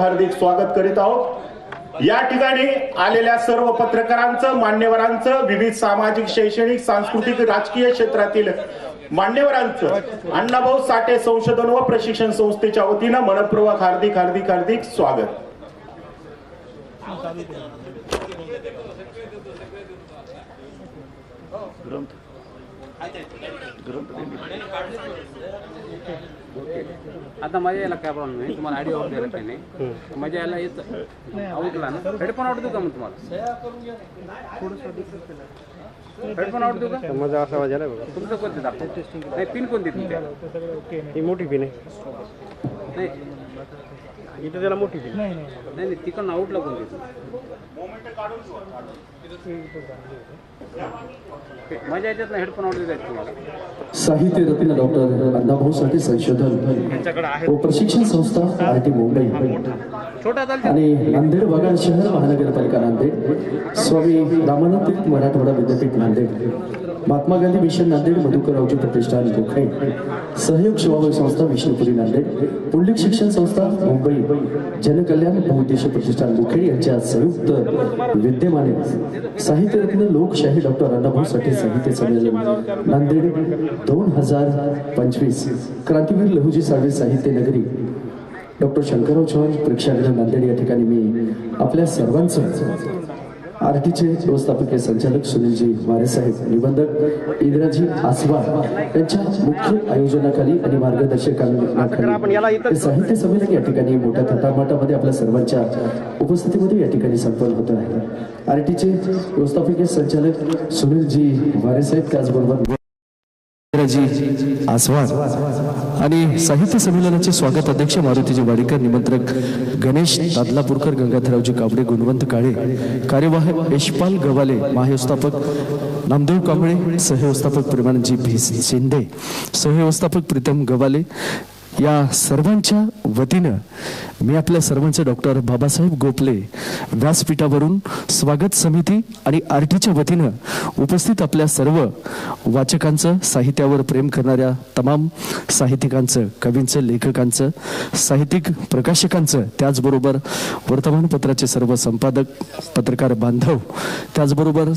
हार्दिक स्वागत करीत आहोत. या ठिकाणी आलेल्या सर्व पत्रकारांचं मान्यवरांचं विविध सामाजिक शैक्षणिक सांस्कृतिक राजकीय क्षेत्रातील मान्यवरांचं अण्णाभाऊ साठे संशोधन व प्रशिक्षण संस्थेच्या वतीनं मनपूर्वक हार्दिक हार्दिक हार्दिक स्वागत. आता माझ्या याला काय प्रॉब्लेम नाही. तुम्हाला आयडिया द्यायला काही नाही. माझ्या याला येत. ऐकला ना? हेडफोन आवडतो का मग तुम्हाला? हेडफोन आवडतो का? माझा असा आवाज आला बघा तुमचं कोणते दाखव. नाही पिन कोणती तुमच्या ही मोठी पिन आहे. नाही. इथं त्याला मोठी पिन नाही नाही तिकडनं आउटला कोणती? माझ्या याच्यात हेडफोन आवडतो तुम्हाला? साहित्य रत्न डॉक्टर अण्णाभाऊ साठे संशोधन व प्रशिक्षण संस्था आर टी मुंबई. आणि नांदेड वाघाड शहर महानगरपालिका नांदेड. स्वामी रामानंद मराठवाडा विद्यापीठ नांदेड. महात्मा गांधी मिशन नांदेड मधुकररावजी प्रतिष्ठान मुखै सहयोग सेवाभावी संस्था विष्णुपुरी नांदेड. पुंडलिक शिक्षण संस्था मुंबई. जनकल्याण बहुउद्देशीय प्रतिष्ठान मुखेड यांच्या संयुक्त विद्यमाने साहित्यरत्न लोकशाही डॉक्टर अण्णाभाऊ साठे साहित्य संमेलन नांदेड दोन हजार पंचवीस. क्रांतीवीर लहुजी साळवे साहित्य नगरी. डॉक्टर शंकरराव चव्हाण प्रेक्षागृह नांदेड या ठिकाणी मी आपल्या सर्वांचं आरटीचे व्यवस्थापकीय संचालक सुनीलजी वारेसाहेब निबंधक इंद्राजी आसवार यांच्या मुख्य आयोजनाखाली आणि मार्गदर्शकांखाली साहित्य संमेलन या ठिकाणी मोठ्या थाटामाटामध्ये आपल्या सर्वांच्या उपस्थितीमध्ये या ठिकाणी संपन्न होत आहे. आरटीचे व्यवस्थापकीय संचालक सुनीलजी वारेसाहेब त्याचबरोबर इंद्राजी आसवाद. आणि साहित्य संमेलनाचे स्वागत अध्यक्ष मारुतीजी वाडेकर निमंत्रक गणेश तादलापूरकर गंगाधरावजी काबडे गुणवंत काळे कार्यवाह यशपाल गवाले महाव्यवस्थापक नामदेव कांबळे सहव्यवस्थापक प्रेमानंदजी भी शिंदे सहव्यवस्थापक प्रीतम गवाले या सर्वांच्या वतीनं मी आपल्या सर्वांचं डॉक्टर बाबासाहेब गोपले व्यासपीठावरून स्वागत समिती आणि आरटीच्या वतीनं उपस्थित आपल्या सर्व वाचकांचं साहित्यावर प्रेम करणाऱ्या तमाम साहित्यिकांचं कवींचं लेखकांचं साहित्यिक प्रकाशकांचं त्याचबरोबर वर्तमानपत्राचे सर्व संपादक पत्रकार बांधव त्याचबरोबर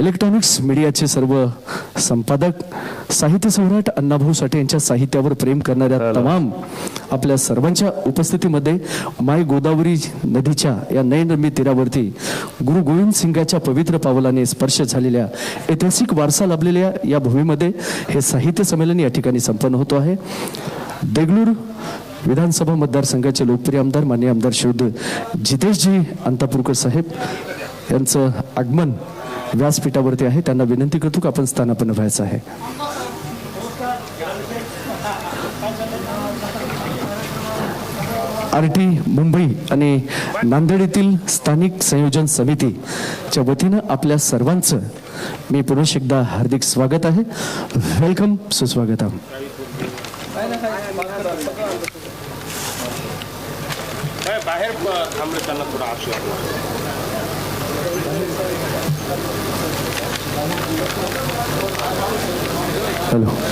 इलेक्ट्रॉनिक्स मीडियाचे सर्व संपादक साहित्य सम्राट अण्णाभाऊ साठे यांच्या साहित्यावर प्रेम करणाऱ्या तमाम आपल्या सर्वांच्या उपस्थितीमध्ये माय गोदावरी नदीच्या या नयनरम्य तीरावरती गुरु गोविंद सिंगाच्या पवित्र पावलाने स्पर्श झालेल्या ऐतिहासिक वारसा लाभलेल्या या भूमीमध्ये हे साहित्य संमेलन या ठिकाणी संपन्न होतो आहे. देगलूर विधानसभा मतदारसंघाचे लोकप्रिय आमदार मान्य आमदार शोध जितेशजी अंतापूरकर साहेब यांचं आगमन व्यासपीठावरती आहे. त्यांना विनंती करतो की आपण स्थानापन्न व्हायचं आहे. आर टी मुंबई आणि नांदेड येथील स्थानिक संयोजन समितीच्या वतीनं आपल्या सर्वांचं मी पुनश एकदा हार्दिक स्वागत आहे. वेलकम सुस्वागतम. बाहेर Hasta luego.